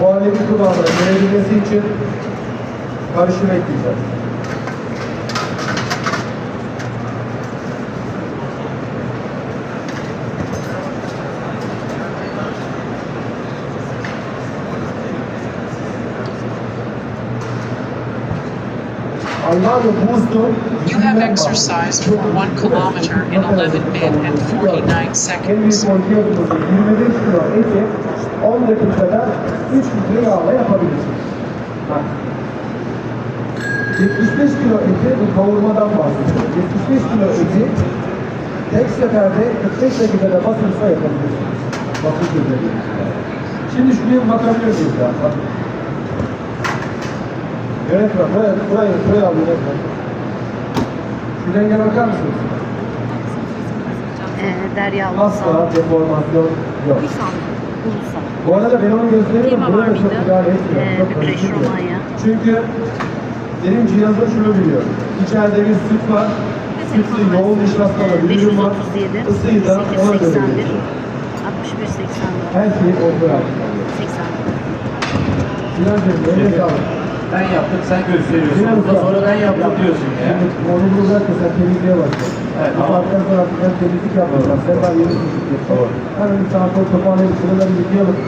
muhallebi kulağına gelebilmesi için karışım ekleyeceğiz. You have exercised for one kilometer in 11 minutes and 49 En seconds. büyük ortiyatımızı 25 kilo eti 10 dakikada 3 litre yağla yapabilirsiniz. Bak. 75 kilo eti bu kavurmadan bahsediyorum. 75 kilo eti tek seferde 45 dakikada basınçla yapabilirsiniz. Üzerinde. Şimdi şuraya bakabilir miyiz ya? Bak. Yönetmen, buraya, buraya, buraya al yönetmen. Şu renge bakar mısınız? Ee, Derya Asla Ulusal. deformasyon yok. Ulusal. Ulusal. Bu arada ben onu gösteriyorum. Klima Buraya var da çok mıydı? Ee, Çok Bükreş, karıştırmıyorum. Romanya. Çünkü benim cihazda şunu biliyor. İçeride bir süt var. Sütlü yoğun nişastalı bir ürün var. 537, Isıyı da ona göre 81, veriyor. 61, 84, Her şeyi altında. 80. Sinancığım eline sağlık. Ben yaptım, sen gösteriyorsun. Ondan sonra ben yaptım diyorsun ya. Şimdi onu da sen temizliğe başla. Evet, saatten sonra ben temizlik yapmayacağım. Sen daha yeni temizlik. Doğru. Hemen bir saat sonra toparlayıp şuraları yıkayalım.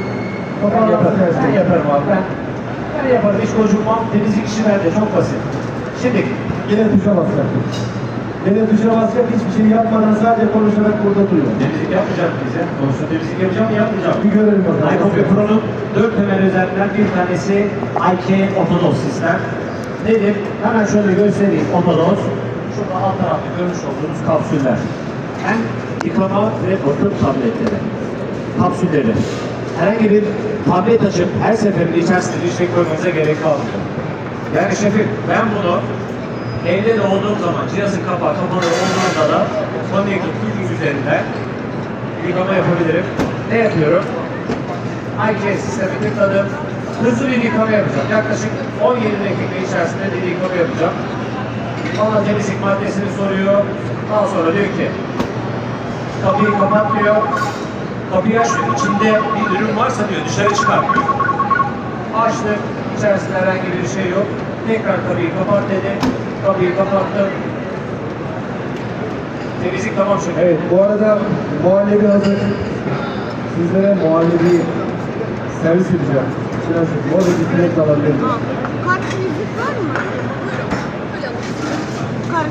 Ben yaparım, her ben şey. yaparım abi. Ben, ben yaparım. Hiç kocunmam. Temizlik işi bende. Çok basit. Şimdi Yine tuşa basacak. Tuşa basacak hiçbir şey yapmadan sadece konuşarak burada duruyor. temizlik yapmayacak ya? Konusunda temizlik yapacağım mı yapmayacağım? Bir görelim bakalım. iCoffee Pro'nun dört temel özelliklerinden bir tanesi IK Otodoz sistem. Nedir? Hemen şöyle göstereyim. Otodoz. Şurada alt tarafta görmüş olduğunuz kapsüller. Hem yıkama ve bakım tabletleri. Kapsülleri. Herhangi bir tablet açıp her seferinde içerisinde bir şey koymanıza gerek kalmıyor. Yani şefim ben bunu evde de olduğum zaman cihazın kapağı kapalı olduğunda da Connected Cooking üzerinden yıkama yapabilirim. Ne yapıyorum? IK sistemi tıkladım. Hızlı bir yıkama yapacağım. Yaklaşık 17 dakika içerisinde bir yıkama yapacağım. Bana temizlik maddesini soruyor. Daha sonra diyor ki kapıyı kapat diyor. Kapıyı aç. İçinde bir ürün varsa diyor dışarı çıkar diyor. Açtım. İçerisinde herhangi bir şey yok. Tekrar kapıyı kapat dedi. Kapıyı kapattım. Temizlik tamam şimdi. Evet bu arada muhallebi hazır. Sizlere muhallebi servis edeceğim. Sinancığım bu arada bir direkt alabilir miyim? Kart müzik var mı? Kart.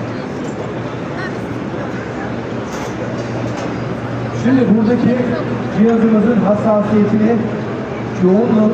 Şimdi buradaki cihazımızın hassasiyetini yoğunluğu